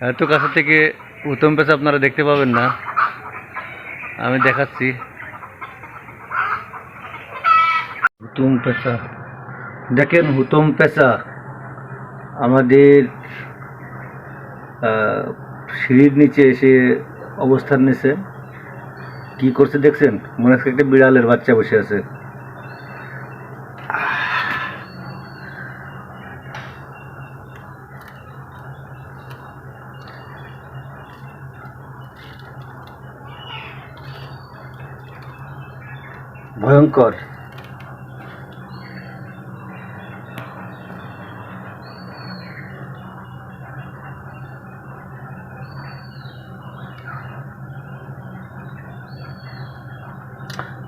এত কাছে থেকে উত্তম পেঁচা আপনারা দেখতে পাবেন না। আমি দেখাচ্ছি। হুতুম পেঁচা। দেখেন হুতুম পেঁচা। আমাদের সিঁড়ির নিচে এসে অবস্থান নিয়েছে কি করছে দেখছেন? মনে হচ্ছে একটা বিড়ালের বাচ্চা বসে আছে। ভয়ঙ্কর।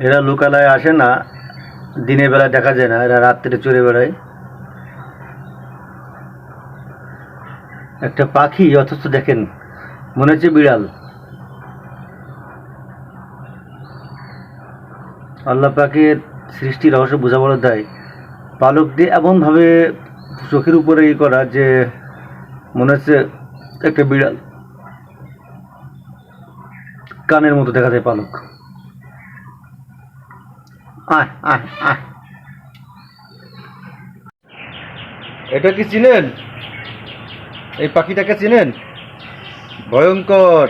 এরা লোকালয়ে আসে না, দিনের বেলা দেখা যায় না, এরা রাত্রে চড়ে বেড়ায়। একটা পাখি অথচ দেখেন, মনে হচ্ছে বিড়াল। আল্লাহ পাকের সৃষ্টি রহস্য বোঝা বড় দেয়। পালক দিয়ে এমনভাবে চোখের উপরে ই করা যে মনে হচ্ছে একটা বিড়াল। কানের মতো দেখা যায় পালক। এটা কি চিনেন? এই পাখিটাকে চিনেন? ভয়ঙ্কর।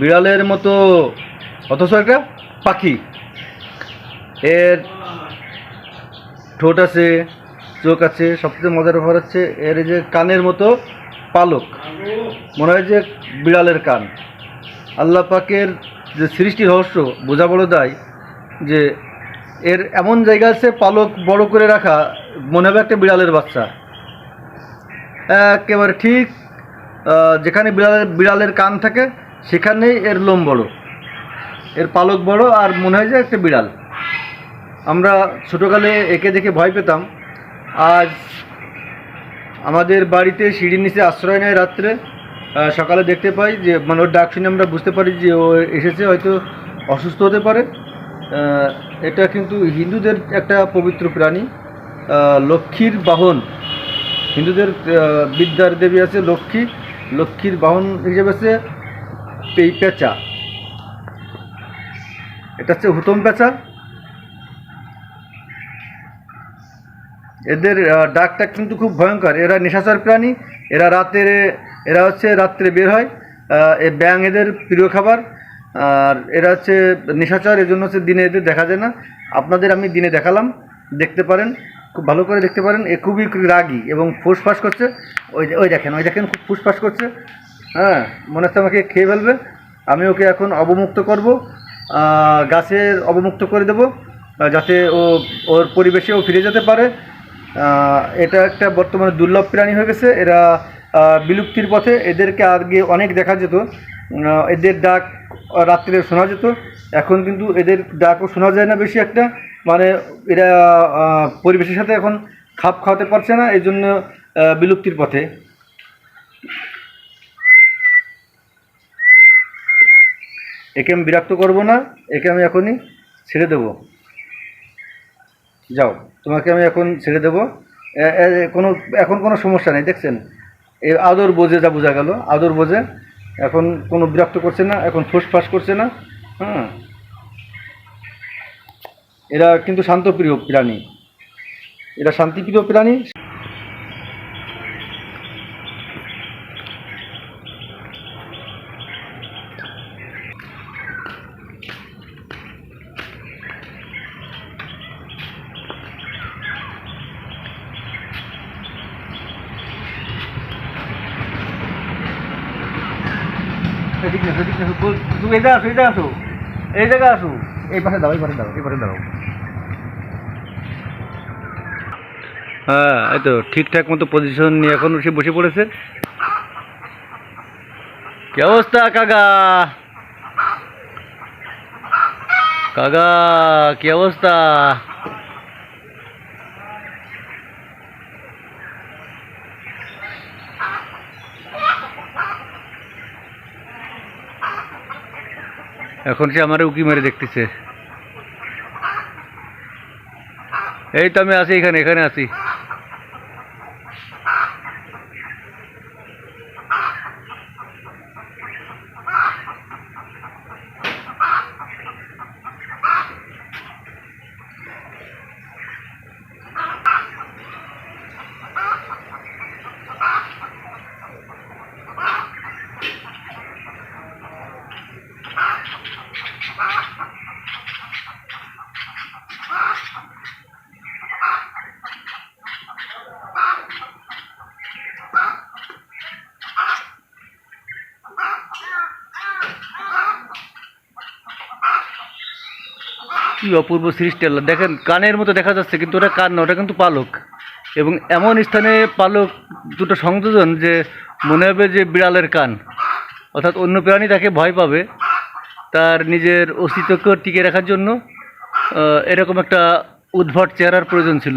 বিড়ালের মতো। অথচ একটা পাখি। এর ঠোঁট আছে, চোখ আছে, সবচেয়ে মজার ব্যাপার হচ্ছে এর যে কানের মতো পালক, মনে হয় যে বিড়ালের কান। আল্লাহ পাকের যে সৃষ্টি রহস্য বোঝা বড় দায় যে এর এমন জায়গা আছে পালক বড় করে রাখা, মনে হবে একটা বিড়ালের বাচ্চা। একেবারে ঠিক যেখানে বিড়ালের বিড়ালের কান থাকে, সেখানেই এর লোম বড়। এর পালক বড় আর মনে হয় যে একটা বিড়াল। আমরা ছোটোকালে একে দেখে ভয় পেতাম। আজ আমাদের বাড়িতে সিঁড়ির নিচে আশ্রয় নেয় রাত্রে। সকালে দেখতে পাই যে মানে ওর ডাক শুনে আমরা বুঝতে পারি যে, ও এসেছে, হয়তো অসুস্থ হতে পারে। এটা কিন্তু হিন্দুদের একটা পবিত্র প্রাণী। লক্ষ্মীর বাহন। হিন্দুদের বিদ্যার দেবী আছে লক্ষ্মী। লক্ষ্মীর বাহন হিসেবে আছে এই পেঁচা। এটা হচ্ছে হুতম পেঁচা। এদের ডাকটা কিন্তু খুব ভয়ঙ্কর। এরা নিশাচর প্রাণী, এরা রাতের, এরা হচ্ছে রাত্রে বের হয় এ ব্যাং এদের প্রিয় খাবার, আর এরা হচ্ছে নিশাচর, এজন্য হচ্ছে দিনে এদের দেখা যায় না। আপনাদের আমি দিনে দেখালাম, দেখতে পারেন, খুব ভালো করে দেখতে পারেন। এ খুবই রাগী এবং ফুসফাস করছে। ওই ওই দেখেন ওই দেখেন খুব ফুসফাস করছে। হ্যাঁ মনে হচ্ছে আমাকে খেয়ে ফেলবে। আমি ওকে এখন অবমুক্ত করব গাছের অবমুক্ত করে দেব যাতে ও, ওর পরিবেশেও ফিরে যেতে পারে। এটা একটা বর্তমানে দুর্লভ প্রাণী হয়ে গেছে। এরা বিলুপ্তির পথে এদেরকে আগে অনেক দেখা যেত। এদের ডাক রাত্রে শোনা যেত। এখন কিন্তু এদের ডাকও শোনা যায় না বেশি একটা। মানে এরা পরিবেশের সাথে এখন খাপ খাওয়াতে পারছে না এই জন্য বিলুপ্তির পথে। একে আমি বিরক্ত করব না, একে আমি এখনই ছেড়ে দেবো। যাও, তোমাকে আমি এখন ছেড়ে দেবো। কোনো, এখন কোনো সমস্যা নেই, দেখছেন? এই আদর বোঝে যা বোঝা গেল, আদর বোঝে। এখন কোনো বিরক্ত করছে না, এখন ফুসফাস করছে না হ্যাঁ? এরা কিন্তু শান্তপ্রিয় প্রাণী। এরা শান্তিপ্রিয় প্রাণী। না না তুমি এই জায়গা আসো এই জায়গা আসো। এই জায়গা আসো। এই পাশে দাও এই পাশে দাও এই পাশে দাও হ্যাঁ এই তো ঠিকঠাক মতো পজিশন নিয়ে এখন সে বসে পড়েছে। কি অবস্থা কাকা? কাকা কি অবস্থা? এখন সে আমার উকি মেরে দেখতেছে। এই তো আমি আছি এখানে এখানে আছি। কি অপূর্ব সৃষ্টি আল্লাহ। দেখেন, কানের মতো দেখা যাচ্ছে, কিন্তু ওটা কান ওটা কিন্তু পালক। এবং এমন স্থানে পালক দুটো সংযোজন যে মনে হবে যে বিড়ালের কান। অর্থাৎ অন্য প্রাণী তাকে ভয় পাবে। তার নিজের অস্তিত্বকে টিকিয়ে রাখার জন্য এরকম একটা উদ্ভট চেহারার প্রয়োজন ছিল।